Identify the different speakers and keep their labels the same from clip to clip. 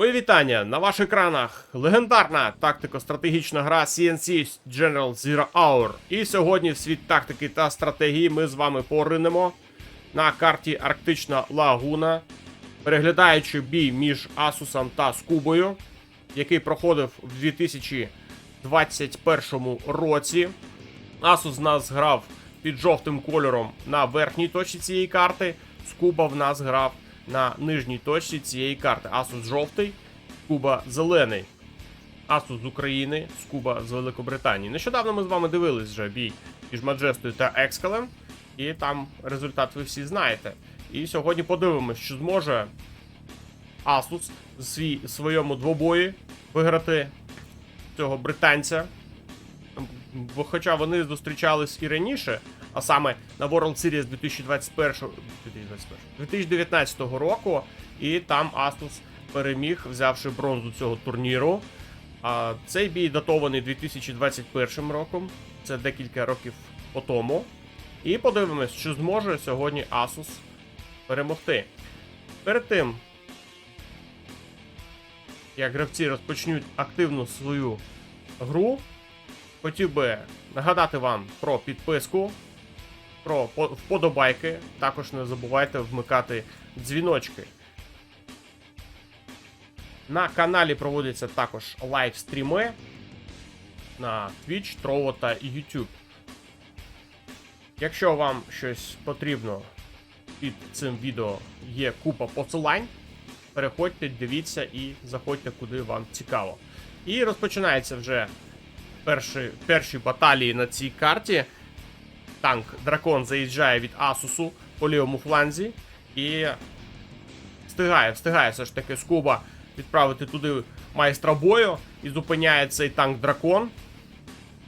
Speaker 1: Мої вітання на ваших екранах. Легендарна тактико-стратегічна гра CNC General Zero Hour. І сьогодні в світ тактики та стратегії ми з вами поринемо на карті Арктична Лагуна, переглядаючи бій між Асусом та Скубою, який проходив в 2021 році. Асус нас грав під жовтим кольором на верхній точці цієї карти. Скуба в нас грав на нижній точці цієї карти. Асус жовтий, Скуба зелений. Асус з України, Скуба з Великобританії. Нещодавно ми з вами дивились вже бій між Маджестою та Екскалем. І там результат ви всі знаєте. І сьогодні подивимось, чи зможе Асус в своєму двобої виграти цього британця. Бо хоча вони зустрічались і раніше, а саме на World Series 2021, 2021 2019 року, і там Asus переміг, взявши бронзу цього турніру. А цей бій датований 2021 роком, це декілька років по тому. І подивимось, чи зможе сьогодні Asus перемогти. Перед тим, як гравці розпочнуть активну свою гру, хотів би нагадати вам про підписку, про вподобайки. Також не забувайте вмикати дзвіночки. На каналі проводяться також лайвстріми на Twitch, Trovo та YouTube. Якщо вам щось потрібно під цим відео є купа посилань, переходьте, дивіться і заходьте куди вам цікаво. І розпочинається вже перші, перші баталії на цій карті. Танк Дракон заїжджає від Асусу по лівому фланзі і встигає, встигає все ж таки Скуба відправити туди майстра бою і зупиняє цей танк Дракон.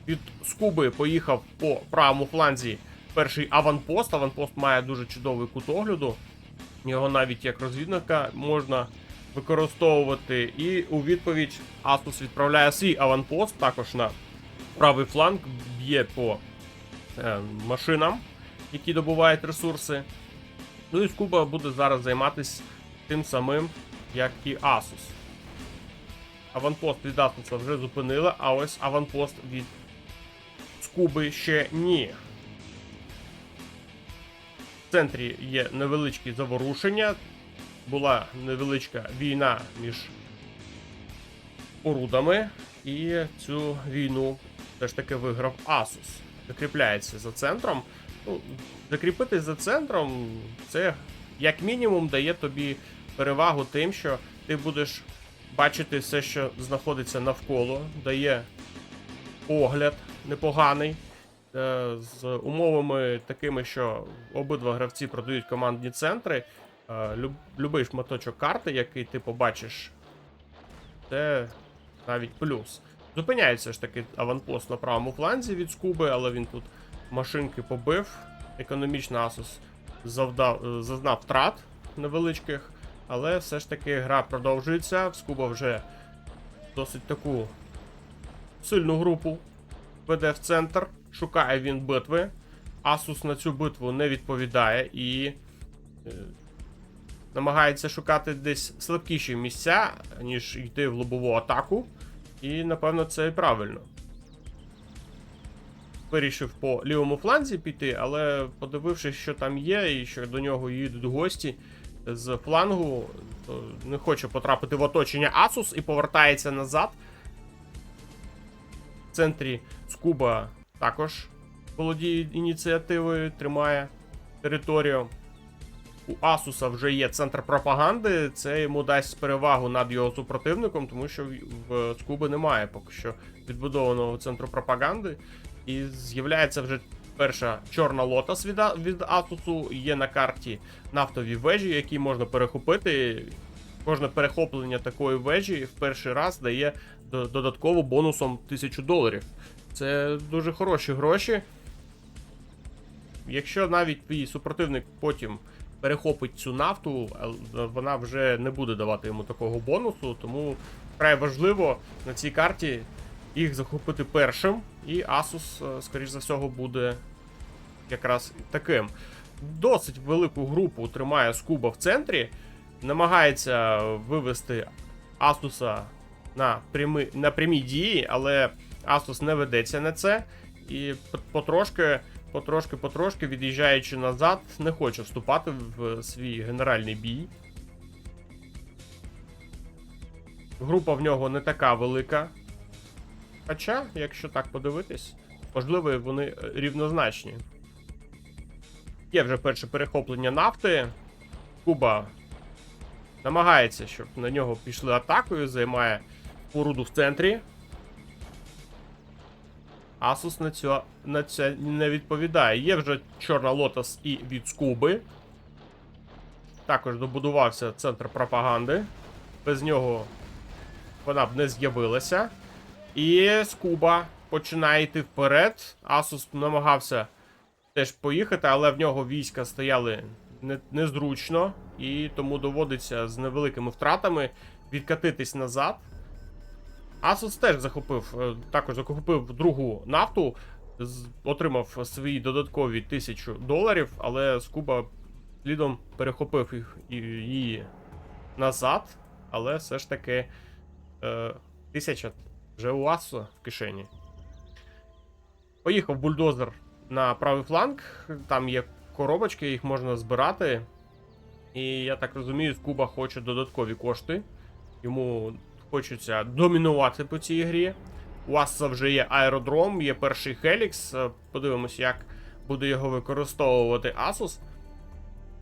Speaker 1: Від Скуби поїхав по правому фланзі перший аванпост. Аванпост має дуже чудовий кут огляду. Його навіть як розвідника можна використовувати. І у відповідь Asus відправляє свій аванпост також на правий фланг, б'є по машинам, які добувають ресурси. Ну і Скуба буде зараз займатися тим самим, як і Asus. Аванпост від Asus вже зупинили, а ось аванпост від Скуби ще ні. В центрі є невеличкі заворушення. Була невеличка війна між орудами, і цю війну все ж таки виграв Asus. Закріпляється за центром. Ну, закріпитись за центром, це як мінімум дає тобі перевагу тим, що ти будеш бачити все, що знаходиться навколо, дає огляд непоганий. Е, З умовами такими, що обидва гравці продають командні центри. е, Любий шматочок карти, який ти побачиш, це навіть плюс. Зупиняється ж таки аванпост на правому фланзі від Скуби, але він тут машинки побив. Економічно Asus завдав, е, зазнав втрат невеличких, але все ж таки гра продовжується. В Скуба вже досить таку сильну групу веде в центр. Шукає він битви. Asus на цю битву не відповідає і е, намагається шукати десь слабкіші місця, ніж йти в лобову атаку. І напевно це правильно. Вирішив по лівому фланзі піти, але подивившись, що там є, і що до нього їдуть гості з флангу, то не хоче потрапити в оточення Asus і повертається назад. В центрі Скуба також володіє ініціативою, тримає територію. У Асуса вже є центр пропаганди, це йому дасть перевагу над його супротивником, тому що в- Скуби немає поки що відбудованого центру пропаганди. І з'являється вже перша чорна лотос від, Асусу. Є на карті нафтові вежі, які можна перехопити. Кожне перехоплення такої вежі в перший раз дає додатково бонусом 1000 доларів. Це дуже хороші гроші. Якщо навіть твій супротивник потім перехопить цю нафту, вона вже не буде давати йому такого бонусу, тому вкрай важливо на цій карті їх захопити першим, і Asus, е, скоріш за всього, буде якраз таким. Досить велику групу тримає Скуба в центрі, намагається вивести Асуса на, прямі, на прямі дії, але Асус не ведеться на це. І по- потрошки, потрошки, потрошки, від'їжджаючи назад, не хоче вступати в свій генеральний бій. Група в нього не така велика. Хоча, якщо так подивитись, можливо, вони е, рівнозначні. Є вже перше перехоплення нафти. Куба намагається, щоб на нього пішли атакою, займає споруду в центрі. Асус на, цю, на це не відповідає. Є вже Чорна Лотос і від Скуби. Також добудувався центр пропаганди. Без нього вона б не з'явилася. І Скуба починає йти вперед. Асус намагався теж поїхати, але в нього війська стояли не, незручно, і тому доводиться з невеликими втратами відкатитись назад. Асус теж захопив, е, також захопив другу нафту, отримав свої додаткові тисячу доларів, але Скуба слідом перехопив їх її назад, але все ж таки е, тисяча вже у Асуса в кишені. Поїхав бульдозер на правий фланг, там є коробочки, їх можна збирати. І я так розумію, Скуба хоче додаткові кошти. Йому хочеться домінувати по цій грі. У Аса вже є аеродром, є перший Хелікс. Е, Подивимось, як буде його використовувати Asus.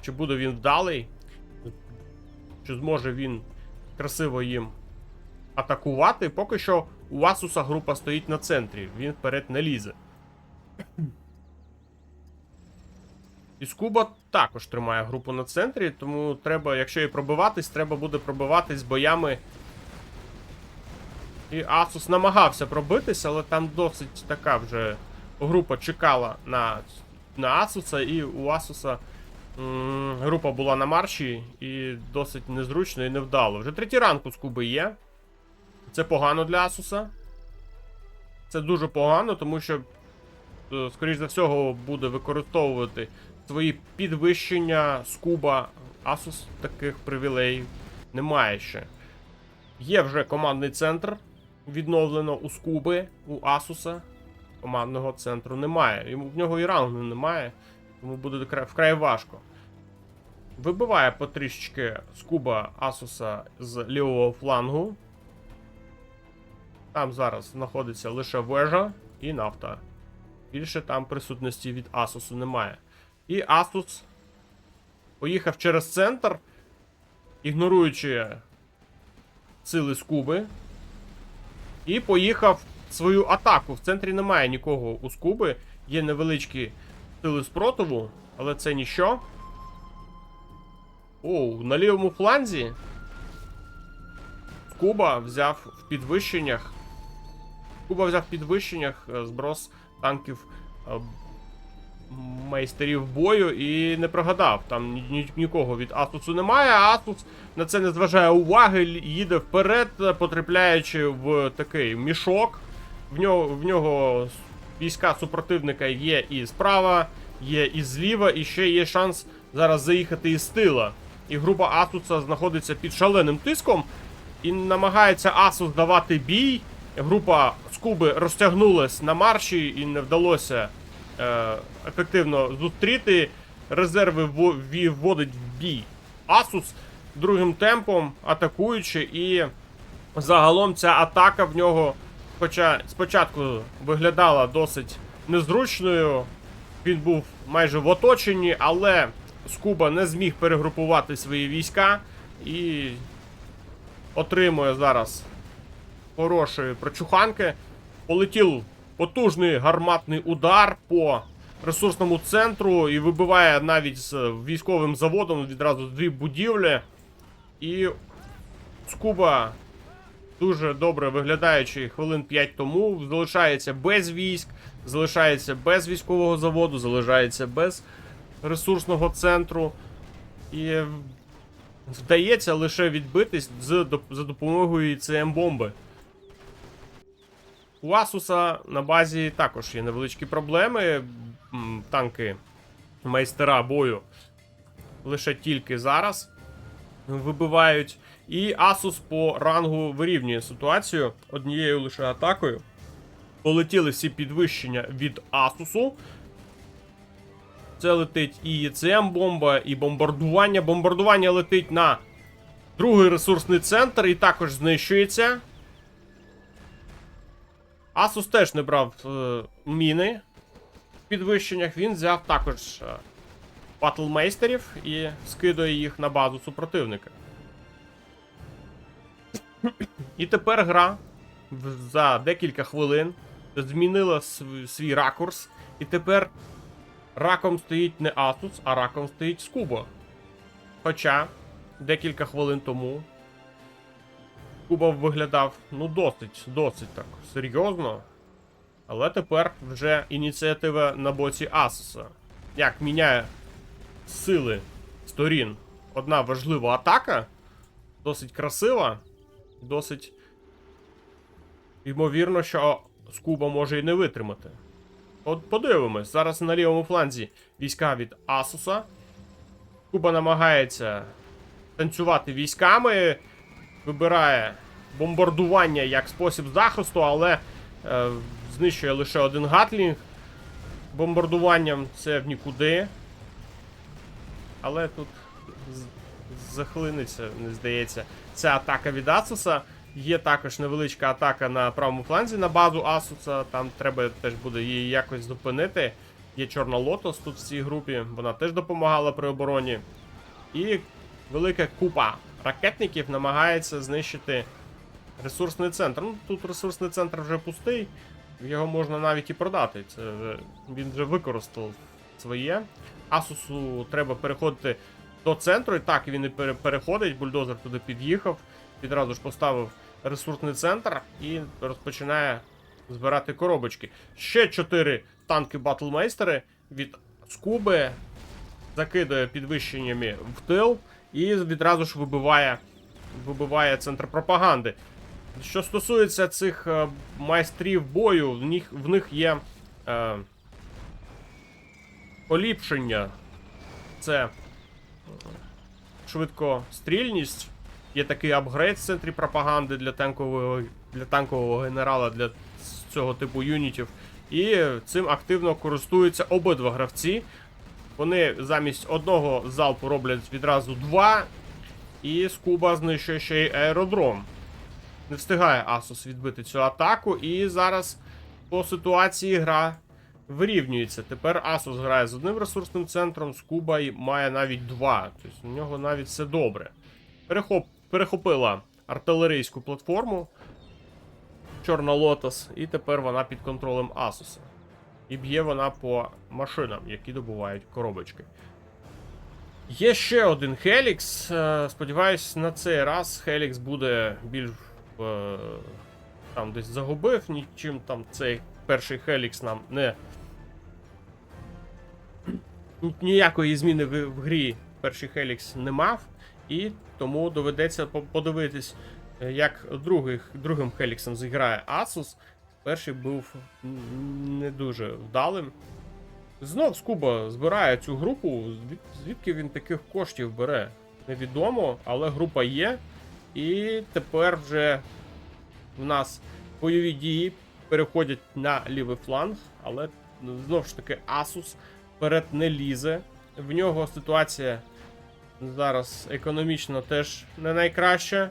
Speaker 1: Чи буде він вдалий? Чи зможе він красиво їм атакувати? Поки що у Асуса група стоїть на центрі, він вперед не лізе. І Скуба також тримає групу на центрі, тому треба, якщо і пробиватись, треба буде пробиватись боями. І Асус намагався пробитись, але там досить така вже група чекала на, на Асуса, і у Асуса м, група була на марші і досить незручно і невдало. Вже третій ранг у Скуби є. Це погано для Асуса. Це дуже погано, тому що, е, скоріш за всього, буде використовувати свої підвищення скуба. Asus таких привілеїв немає ще. Є вже командний центр. Відновлено у Скуби, у Асуса. Командного центру немає. В нього і раунду немає, тому буде вкрай- важко. Вибиває потрішечки Скуба Асуса з лівого флангу. Там зараз знаходиться лише вежа і нафта. Більше там присутності від Асусу немає. І Asus поїхав через центр, ігноруючи сили Скуби. І поїхав свою атаку. В центрі немає нікого у Скуби. Є невеличкі сили спротиву, але це ніщо. Оу, на лівому фланзі. Скуба взяв в підвищеннях. Скуба взяв в підвищеннях е, зброс танків е, майстерів бою і не прогадав. Там ні, ні- нікого від Асусу немає, Асус на це не зважає уваги, їде вперед, потрапляючи в такий мішок. В нього, в нього війська супротивника є і справа, є і зліва, і ще є шанс зараз заїхати із тила. І група Асуса знаходиться під шаленим тиском і намагається Асус давати бій. Група Скуби розтягнулась на марші і не вдалося е, ефективно зустріти. Резерви вводить в бій Асус другим темпом, атакуючи, і загалом ця атака в нього, хоча спочатку виглядала досить незручною, він був майже в оточенні, але Скуба не зміг перегрупувати свої війська і отримує зараз хорошої прочуханки. Полетів потужний гарматний удар по ресурсному центру і вибиває навіть з військовим заводом відразу дві будівлі. І Скуба, дуже добре виглядаючи хвилин 5 тому, залишається без військ, залишається без військового заводу, залишається без ресурсного центру. І вдається лише відбитись з, за допомогою ІЦМ бомби. У Асуса на базі також є невеличкі проблеми. Танки майстера бою лише тільки зараз вибивають І Asus по рангу вирівнює ситуацію однією лише атакою. Полетіли всі підвищення від Asus. Це летить і ЕЦМ бомба, і бомбардування. Бомбардування летить на другий ресурсний центр і також знищується. Asus теж не брав е, міни підвищеннях. Він взяв також е, батлмейстерів і скидує їх на базу супротивника. І тепер гра за декілька хвилин змінила свій ракурс. І тепер раком стоїть не Asus, а раком стоїть Скубо. Хоча декілька хвилин тому Куба виглядав ну досить, досить так серйозно. Але тепер вже ініціатива на боці Асуса. Як міняє сили сторін одна важлива атака, досить красива, досить ймовірно, що Скуба може і не витримати. От подивимось, зараз на лівому фланзі війська від Асуса. Куба намагається танцювати військами, вибирає бомбардування як спосіб захисту, але е, знищує лише один гатлінг. Бомбардуванням це в нікуди. Але тут з- захлинеться, не здається, ця атака від Асуса. Є також невеличка атака на правому фланзі на базу Асуса. Там треба теж буде її якось зупинити. Є Чорна Лотос тут в цій групі, вона теж допомагала при обороні. І велика купа ракетників намагається знищити ресурсний центр. Ну, тут ресурсний центр вже пустий, його можна навіть і продати. Це вже, він вже використав своє. Асусу треба переходити до центру, і так він і переходить. Бульдозер туди під'їхав, відразу ж поставив ресурсний центр і розпочинає збирати коробочки. Ще 4 танки батлмейстери від Скуби закидує підвищеннями в тил і відразу ж вибиває, вибиває центр пропаганди. Що стосується цих е, майстрів бою, в них, в них є е, поліпшення. Це е, швидкострільність. Є такий апгрейд в центрі пропаганди для танкового, для танкового генерала для цього типу юнітів. І цим активно користуються обидва гравці. Вони замість одного залпу роблять відразу два. І Скуба знищує ще й аеродром. Не встигає Asus відбити цю атаку. І зараз по ситуації гра вирівнюється. Тепер Asus грає з одним ресурсним центром, Скуба і має навіть два. Тобто у нього навіть все добре. Перехоп... Перехопила артилерійську платформу. Чорна Лотос, і тепер вона під контролем Asus. І б'є вона по машинам, які добувають коробочки. Є ще один Хелікс. Сподіваюсь, на цей раз Хелікс буде більш е, там десь загубив, нічим там цей перший Хелікс нам не. Ніякої зміни в, в грі перший Хелікс не мав, і тому доведеться подивитись, е, як других, другим Хеліксом зіграє Asus. Перший був не дуже вдалим. Знов Скуба збирає цю групу. Звідки він таких коштів бере? Невідомо, але група є. І тепер вже в нас бойові дії переходять на лівий фланг, але знову ж таки Asus вперед не лізе. В нього ситуація зараз економічно теж не найкраща.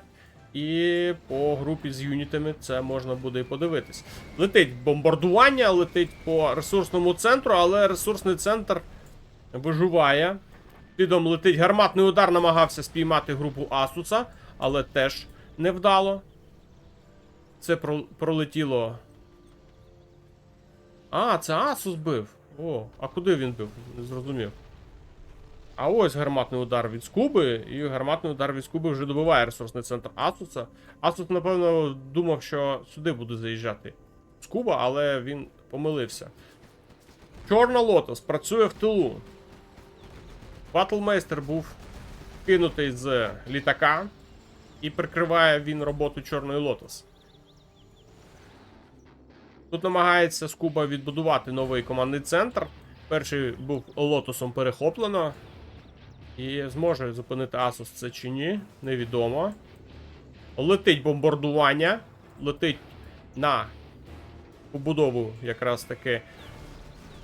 Speaker 1: І по групі з юнітами це можна буде і подивитись. Летить бомбардування, летить по ресурсному центру, але ресурсний центр виживає. Підом летить гарматний удар, намагався спіймати групу Асуса, але теж невдало. Це про- пролетіло. А, це Асус бив. О, а куди він бив? Не зрозумів. А ось гарматний удар від Скуби, і гарматний удар від Скуби вже добиває ресурсний центр Асуса. Асус, напевно, думав, що сюди буде заїжджати Скуба, але він помилився. Чорна Лотос працює в тилу. Батлмейстер був кинутий з літака, і прикриває він роботу Чорної Лотос. Тут намагається Скуба відбудувати новий командний центр. Перший був лотосом перехоплено. І зможе зупинити Asus це чи ні, невідомо. Летить бомбардування, летить на побудову якраз таки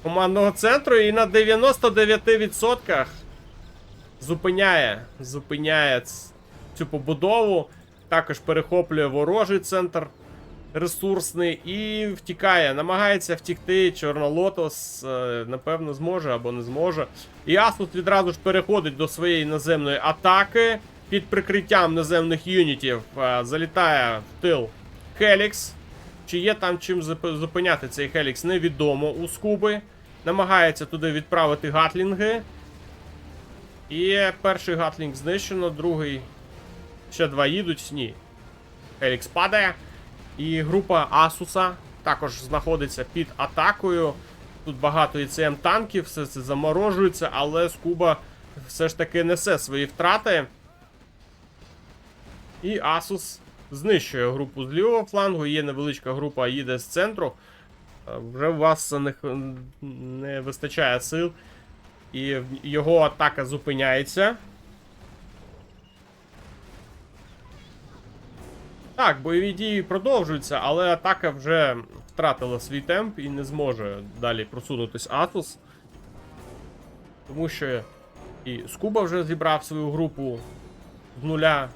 Speaker 1: командного центру і на 99% зупиняє, зупиняє цю побудову. Також перехоплює ворожий центр ресурсний і втікає. Намагається втікти. Чорнолотос, е, напевно, зможе або не зможе. І Асус відразу ж переходить до своєї наземної атаки. Під прикриттям наземних юнітів е, залітає в тил Хелікс. Чи є там чим зупиняти цей Хелікс, невідомо у Скуби. Намагається туди відправити гатлінги. І перший гатлінг знищено, другий. Ще два їдуть. Ні. Хелікс падає. І група Асуса також знаходиться під атакою. Тут багато ІЦМ танків, все це заморожується, але Скуба все ж таки несе свої втрати. І Асус знищує групу з лівого флангу. Є невеличка група, їде з центру. Вже у вас не, не вистачає сил. І його атака зупиняється. Так, бойові дії продовжуються, але атака вже втратила свій темп і не зможе далі просунутись Атус. Тому що і Скуба вже зібрав свою групу з нуля.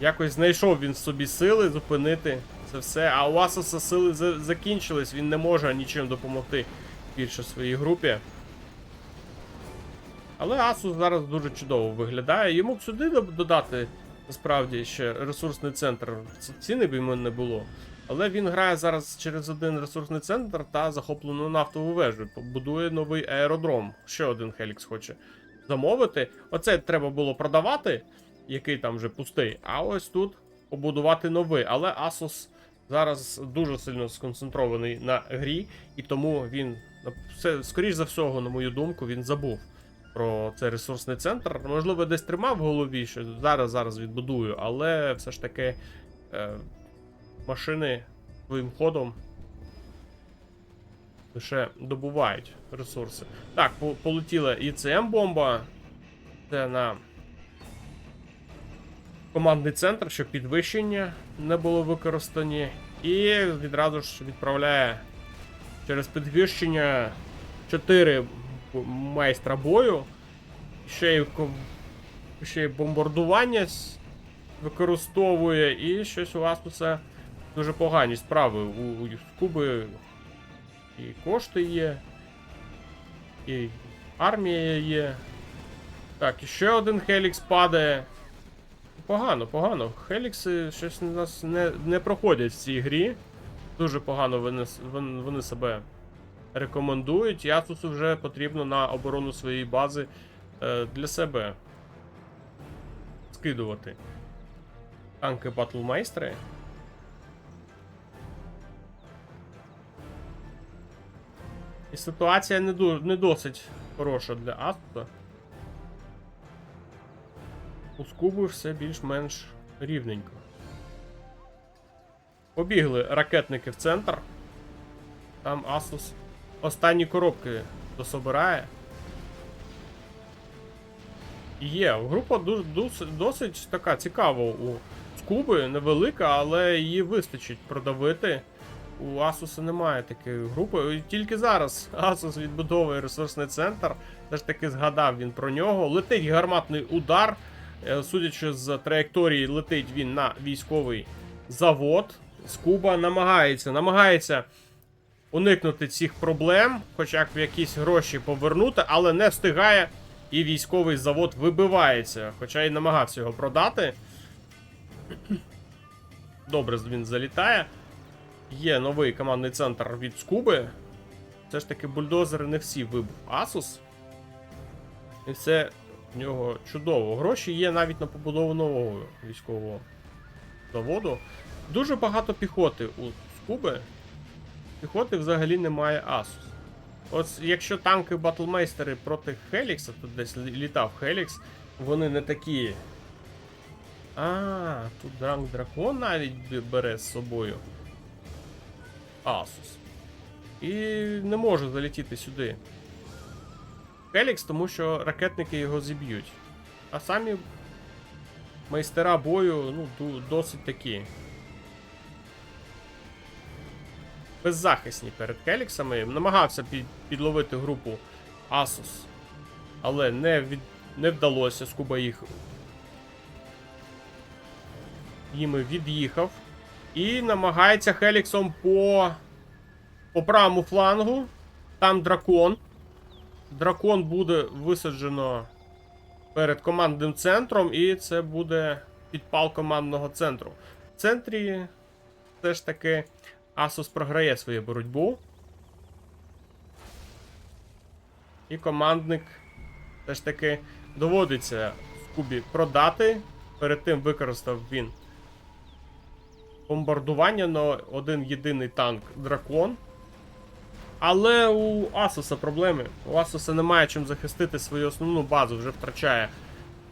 Speaker 1: Якось знайшов він собі сили зупинити це все. А у Асуса сили за- закінчились, він не може нічим допомогти більше своїй групі. Але Асус зараз дуже чудово виглядає. Йому б сюди додати насправді ще ресурсний центр. Ціни б йому не було. Але він грає зараз через один ресурсний центр та захоплену нафтову вежу. Будує новий аеродром. Ще один Хелікс хоче замовити. Оце треба було продавати, який там вже пустий. А ось тут побудувати новий. Але Asus зараз дуже сильно сконцентрований на грі, і тому він все, скоріш за всього, на мою думку, він забув про цей ресурсний центр. Можливо, десь тримав в голові, що зараз зараз відбудую, але все ж таки е, машини своїм ходом лише добувають ресурси. Так, по- полетіла ІЦМ бомба. Це на командний центр, щоб підвищення не було використані. І відразу ж відправляє через підвищення 4 майстра бою. Ще й, ще й бомбардування використовує, і щось у вас усе дуже погані справи. У, у Куби і кошти є, і армія є. Так, і ще один Хелікс падає. Погано, погано. Хелікси щось у нас не, не проходять в цій грі. Дуже погано вони, вони себе рекомендують. Ясусу вже потрібно на оборону своєї бази е, для себе скидувати. Танки батлмайстри. І ситуація не, не досить хороша для Асуса. У Скуби все більш-менш рівненько. Побігли ракетники в центр. Там Asus останні коробки дособирає. Є, група досить, така цікава у Скуби, невелика, але її вистачить продавити. У Asus немає такої групи. Тільки зараз Asus відбудовує ресурсний центр. Теж таки згадав він про нього. Летить гарматний удар. Е, Судячи з траєкторії, летить він на військовий завод. Скуба намагається, намагається уникнути цих проблем, хоча б якісь гроші повернути, але не встигає. І військовий завод вибивається, хоча й намагався його продати. Добре, він залітає. Є новий командний центр від Скуби. Все ж таки бульдозери не всі вибув Asus. І це в нього чудово. Гроші є навіть на побудову нового військового заводу. Дуже багато піхоти у Скуби. Піхоти взагалі немає Asus. От якщо танки батлмейстери проти Хелікса, тут десь літав Хелікс, вони не такі. А, тут Дранг Дракон навіть бере з собою. Asus. І не може залетіти сюди. Хелікс, тому що ракетники його зіб'ють. А самі майстера бою, ну, досить такі. Беззахисні перед Келіксами. Намагався під, підловити групу Asus. Але не, від, не вдалося. Скуба їх. Їми від'їхав. І намагається Хеліксом по. По правому флангу. Там дракон. Дракон буде висаджено перед командним центром, і це буде підпал командного центру. В центрі все ж таки Asus програє свою боротьбу. І командник все ж таки доводиться Скубі продати. Перед тим використав він бомбардування на один єдиний танк дракон. Але у Асуса проблеми. У Асуса немає чим захистити свою основну базу, вже втрачає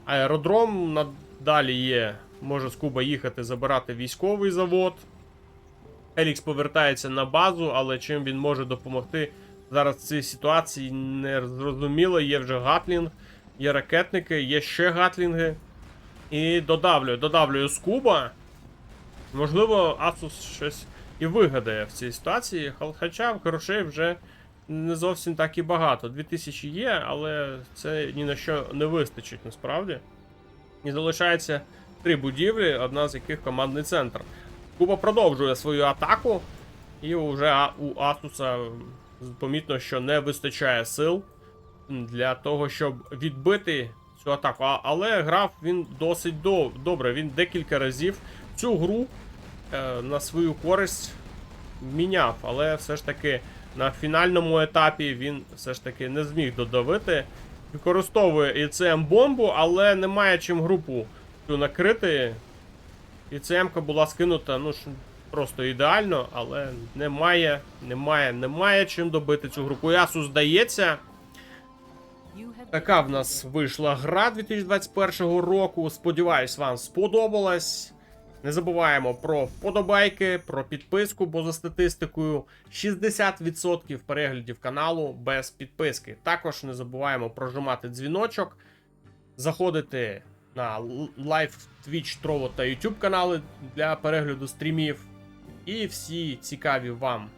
Speaker 1: аеродром. Надалі є. Може з Куба їхати забирати військовий завод. Елікс повертається на базу, але чим він може допомогти зараз в цій ситуації не зрозуміло. Є вже Гатлінг, є ракетники, є ще Гатлінги. І додавлює, додавлює Скуба. Можливо, Асус щось і вигадає в цій ситуації, хо- хоча грошей вже не зовсім так і багато. 2000 є, але це ні на що не вистачить насправді. І залишається три будівлі, одна з яких командний центр. Куба продовжує свою атаку, і вже у Асуса помітно, що не вистачає сил для того, щоб відбити цю атаку. А, але грав він досить до, добре. Він декілька разів цю гру е, на свою користь міняв, але все ж таки на фінальному етапі він все ж таки не зміг додавити. Використовує ІЦМ бомбу, але немає чим групу цю накрити. ІЦМ-ка була скинута, ну просто ідеально, але немає, немає, немає чим добити цю групу. Ясу здається. Така в нас вийшла гра 2021 року. Сподіваюсь, вам сподобалась. Не забуваємо про вподобайки, про підписку, бо за статистикою 60% переглядів каналу без підписки. Також не забуваємо прожимати дзвіночок, заходити на лайв Twitch, Trovo та YouTube канали для перегляду стрімів. І всі цікаві вам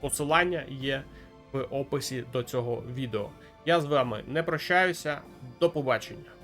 Speaker 1: посилання є в описі до цього відео. Я з вами не прощаюся. До побачення.